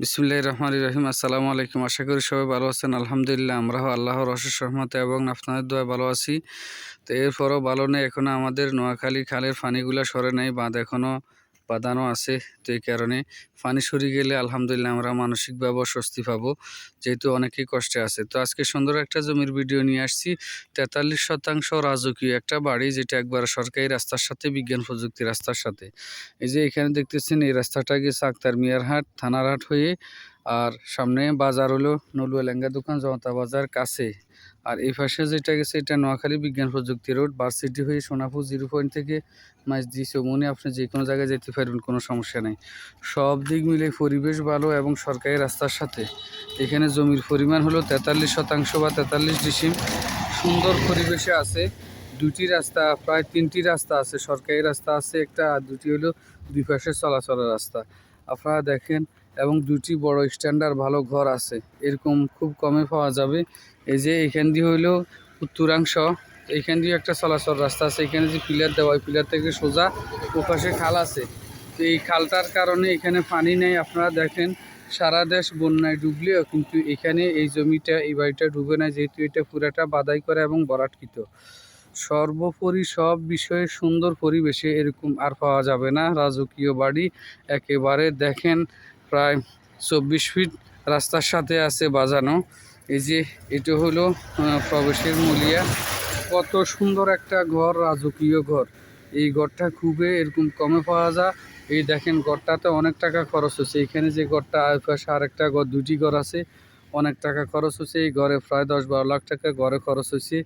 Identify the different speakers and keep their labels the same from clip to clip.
Speaker 1: বিসমুল্লাহ রহমান রহিম। আসসালামু আলাইকুম। আশা করি সবাই ভালো আছেন। আলহামদুলিল্লাহ আমরাও আল্লাহর অশেষ রহমতে এবং আপনাদের দোয়া ভালো আছি। তো এরপরও ভালো নেই। এখনও আমাদের নোয়াখালী খালের পানিগুলো সরে নেই, বাঁধ এখনও বাঁধানো আছে, তো এই কারণে পানি সরে গেলে আলহামদুলিল্লাহ আমরা মানসিকভাবে স্বস্তি পাবো, যেহেতু অনেকেই কষ্টে আছে। তো আজকে সুন্দর একটা জমির ভিডিও নিয়ে আসছি, তেতাল্লিশ শতাংশ রাজকীয় একটা বাড়ি যেটা একবার সরকারি রাস্তার সাথে, বিজ্ঞান প্রযুক্তি রাস্তার সাথে। এই যে এখানে দেখতেছেন, এই রাস্তাটা গেছে আক্তার মিয়ারহাট থানারহাট হয়ে, আর সামনে বাজার হলো নলুয়া লেঙ্গা দোকান, জনতা বাজার কাছে। আর এই পাশে যেটা গেছে, এটা নোয়াখালী বিজ্ঞান প্রযুক্তি রোড ভার্সিটি হয়ে সোনাপুর জিরো পয়েন্ট থেকে মাইজদি চৌমনি আপনি যে কোনো জায়গায় যেতে পারবেন, কোনো সমস্যা নেই। সব দিক মিলে পরিবেশ ভালো এবং সরকারি রাস্তার সাথে। এখানে জমির পরিমাণ হলো তেতাল্লিশ শতাংশ বা তেতাল্লিশ ডিসিম। সুন্দর পরিবেশে আছে। দুটি রাস্তা, প্রায় তিনটি রাস্তা আছে, সরকারি রাস্তা আছে একটা, আর দুটি হলো দুই পাশে চলাচলের রাস্তা। আপনারা দেখেন এবং দুটি বড় স্ট্যান্ডার্ড ভালো ঘর আছে। এরকম খুব কমে পাওয়া যাবে। এই যে এখান দিয়ে হইল উত্তরাংশ। এখান দিয়ে একটা চলাচল রাস্তা আছে। এখানে যে পিলার দেওয়া, ওই পিলার থেকে সোজা ওপাশে খাল আছে। তো এই খালটার কারণে এখানে পানি নেই। আপনারা দেখেন, সারা দেশ বন্যায় ডুবলেও কিন্তু এখানে এই জমিটা, এই বাড়িটা ডুবে না যেহেতু এটা পুরাটা বাদাই করে এবং বরাটকৃত। সর্বোপরি সব বিষয়ে সুন্দর পরিবেশে এরকম আর পাওয়া যাবে না। রাজকীয় বাড়ি একেবারে দেখেন প্রায় চব্বিশ ফিট রাস্তার সাথে আছে বাজানো। এই যে এটা হলো প্রবেশের মলিয়া। কত সুন্দর একটা ঘর, রাজকীয় ঘর। এই ঘরটা খুবই এরকম কমে পাওয়া যায়। এই দেখেন, ঘরটাতে অনেক টাকা খরচ হচ্ছে। এখানে যে ঘরটা পাশে আরেকটা ঘর, দুটি ঘর আছে। অনেক টাকা খরচ হচ্ছে। এই ঘরে প্রায় দশ বারো লাখ টাকা ঘরে খরচ হচ্ছে।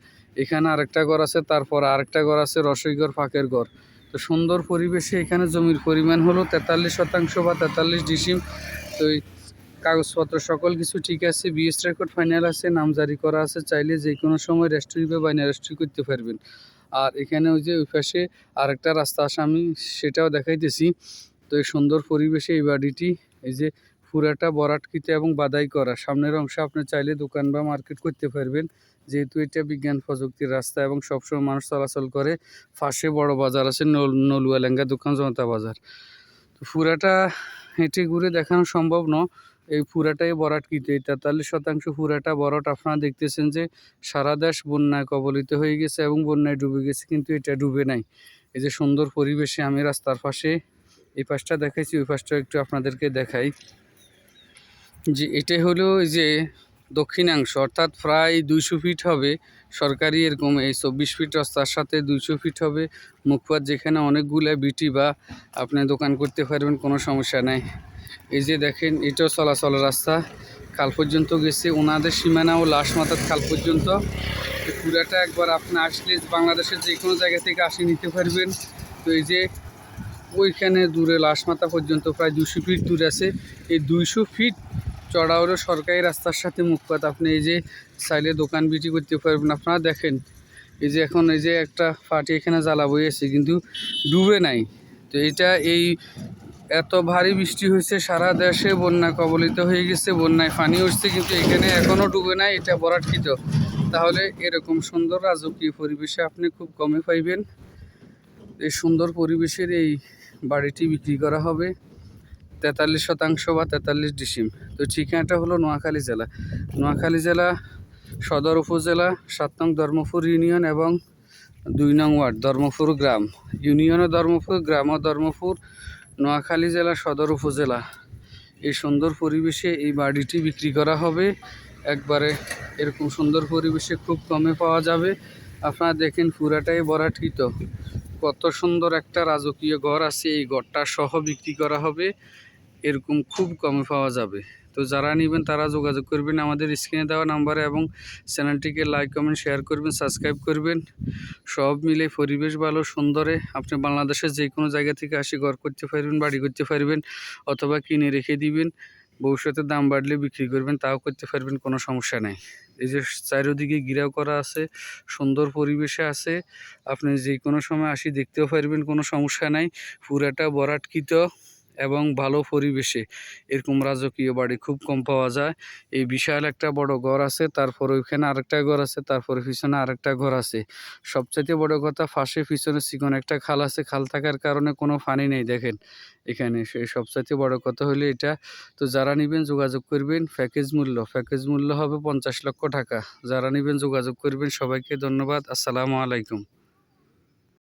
Speaker 1: এখানে আরেকটা ঘর আছে, তারপর আরেকটা ঘর আছে রসই ঘর ফাঁকের ঘর। তো সুন্দর পরিবেশে এখানে জমির পরিমাণ হলো তেতাল্লিশ শতাংশ বা তেতাল্লিশ ডিসিম। তো কাগজপত্র সকল কিছু ঠিক আছে বিএস রেকর্ড ফাইনাল আছে, নাম জারি করা আছে, চাইলে যে কোনো সময় রেস্ট্রি বা বাইনা রেজিস্ট্রি করতে পারবেন। আর এখানে ওই যে ওই পাশে আরেকটা রাস্তা আছে, আমি সেটাও দেখাইতেছি। তো এই সুন্দর পরিবেশে এই বাড়িটি, এই যে পুরাটা বরাটকৃত এবং বাদাই করা। সামনের অংশে আপনি চাইলে দোকান বা মার্কেট করতে পারবেন। যেহেতু এটা বিজ্ঞান প্রযুক্তির রাস্তা এবং সবসময় মানুষ চলাচল করে, পাশে বড় বাজার আছে নল নলুয়া লেঙ্গা দোকান, জনতা বাজার। তো পুরাটা হেঁটে ঘুরে দেখানো সম্ভব ন এই পুরাটাই এই তেতাল্লিশ শতাংশ পুরাটা বরাট। আপনারা দেখতেছেন যে সারা দেশ বন্যায় কবলিত হয়ে গেছে এবং বন্যায় ডুবে গেছে, কিন্তু এটা ডুবে নাই। এই যে সুন্দর পরিবেশে আমি রাস্তার পাশে, এই পাশটা দেখাইছি, ওই পাশটা একটু আপনাদেরকে দেখাই। যে এটাই হলো যে দক্ষিণাংশ, অর্থাৎ প্রায় দুইশো ফিট হবে সরকারি, এরকম এই চব্বিশ ফিট রাস্তার সাথে দুইশো ফিট হবে। মুখপাত যেখানে অনেকগুলো বিটি বা আপনি দোকান করতে পারবেন, কোনো সমস্যা নাই। এই যে দেখেন, এটাও চলাচল রাস্তা। কাল পর্যন্ত গেছে, ওনাদের সীমানা ও লাশ মাথার কাল পর্যন্ত। পুরাটা একবার আপনি আসলে বাংলাদেশের যে কোনো জায়গা থেকে আসি নিতে পারবেন। তো এই যে ওইখানে দূরে লাশ মাথা পর্যন্ত প্রায় দুশো ফিট দূরে আছে। এই দুইশো ফিট চড়া হলো সরকারি রাস্তার সাথে মুখপাত আপনি এই যে চাইলে দোকান বিক্রি করতে পারবেন, আপনারা দেখেন। এই যে এখন এই যে একটা পার্টি এখানে জ্বালা বইয়েছে কিন্তু ডুবে নাই। তো এটা এই এত ভারী বৃষ্টি হয়েছে, সারা দেশে বন্যা কবলিত হয়ে গেছে, বন্যায় পানি উঠছে, কিন্তু এখানে এখনও ডুবে নাই, এটা বরাটকৃত তাহলে এরকম সুন্দর রাজকীয় পরিবেশে আপনি খুব কমে পাইবেন। এই সুন্দর পরিবেশের এই বাড়িটি বিক্রি করা হবে। তেতাল্লিশ শতাংশ বা তেতাল্লিশ ডিসিম। তো ঠিকানাটা হলো নোয়াখালী জেলা। নোয়াখালী জেলা, সদর উপজেলা, সাত নং ধর্মপুর ইউনিয়ন এবং দুই নং ওয়ার্ড, ধর্মপুর গ্রাম। ইউনিয়নও ধর্মপুর গ্রামও ধর্মপুর, নোয়াখালী জেলা, সদর উপজেলা। এই সুন্দর পরিবেশে এই বাড়িটি বিক্রি করা হবে। একবারে এরকম সুন্দর পরিবেশে খুব কমে পাওয়া যাবে। আপনারা দেখেন পুরাটাই বরাঠিত কত সুন্দর একটা রাজকীয় ঘর আছে। এই ঘরটা সহ বিক্রি করা হবে। এরকম খুব কমে পাওয়া যাবে। তো যারা নেবেন তারা যোগাযোগ করবেন আমাদের স্ক্রিনে দেওয়া নাম্বারে এবং চ্যানেলটিকে লাইক, কমেন্ট, শেয়ার করবেন, সাবস্ক্রাইব করবেন। সব মিলে পরিবেশ ভালো, সুন্দরে আপনি বাংলাদেশের যে কোনো জায়গা থেকে আসি ঘর করতে পারবেন, বাড়ি করতে পারবেন অথবা কিনে রেখে দিবেন। ভবিষ্যতে দাম বাড়লে বিক্রি করবেন, তাও করতে পারবেন, কোনো সমস্যা নাই। এই যে চারিদিকে ঘিরাও করা আছে, সুন্দর পরিবেশে আছে, আপনি যে কোনো সময় আসি দেখতেও পারবেন, কোনো সমস্যা নাই। পুরাটা বরাটকৃত। এবং ভালো পরিবেশে এরকম রাজকীয় বাড়ি খুব কম পাওয়া যায়। এই বিশাল একটা বড় ঘর আছে, তারপর ওইখানে আরেকটা ঘর আছে, তারপরে পিছনে আরেকটা ঘর আছে। সবচাইতে বড় কথা, ফাঁসে পিছনে চিকন একটা খাল আছে। খাল থাকার কারণে কোনো পানি নেই, দেখেন এখানে। সেই সবচাইতে বড় কথা হলো এটা। তো যারা নেবেন যোগাযোগ করবেন, প্যাকেজ মূল্য প্যাকেজ মূল্য হবে পঞ্চাশ লক্ষ টাকা। যারা নেবেন যোগাযোগ করবেন, সবাইকে ধন্যবাদ। আসসালামু আলাইকুম।